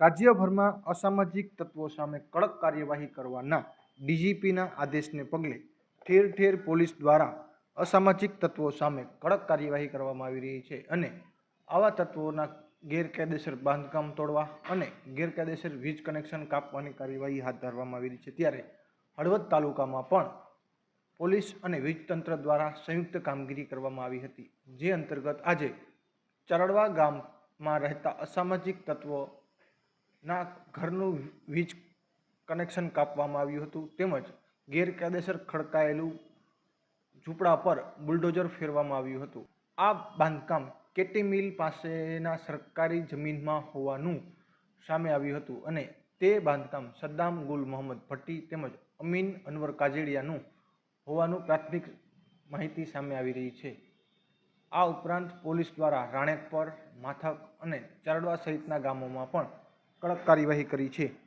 રાજ્યભરમાં અસામાજિક તત્વો સામે કડક કાર્યવાહી કરવાના ડીજીપીના આદેશને પગલે ઠેર ઠેર પોલીસ દ્વારા અસામાજિક તત્વો સામે કડક કાર્યવાહી કરવામાં આવી રહી છે અને આવા તત્વોના ગેરકાયદેસર બાંધકામ તોડવા અને ગેરકાયદેસર વીજ કનેક્શન કાપવાની કાર્યવાહી હાથ ધરવામાં આવી રહી છે. ત્યારે હળવદ તાલુકામાં પણ પોલીસ અને વીજતંત્ર દ્વારા સંયુક્ત કામગીરી કરવામાં આવી હતી. જે અંતર્ગત આજે ચરડવા ગામમાં રહેતા અસામાજિક તત્વોના ઘરનું વીજ કનેક્શન કાપવામાં આવ્યું હતું તેમજ ગેરકાયદેસર ખડકાયેલું ઝૂંપડા પર બુલડોઝર ફેરવામાં આવ્યું હતું. આ બાંધકામ કેટી મિલ પાસેના સરકારી જમીનમાં હોવાનું સામે આવ્યું હતું અને તે બાંધકામ સદ્દામ ગુલ મોહમ્મદ ભટ્ટી તેમજ અમીન અનવર કાજેડિયાનું હોવાનું પ્રાથમિક માહિતી સામે આવી રહી છે. આ ઉપરાંત પોલીસ દ્વારા રાણેકપર, માથક અને ચારડવા સહિતના ગામોમાં પણ કડક કાર્યવાહી કરી છે.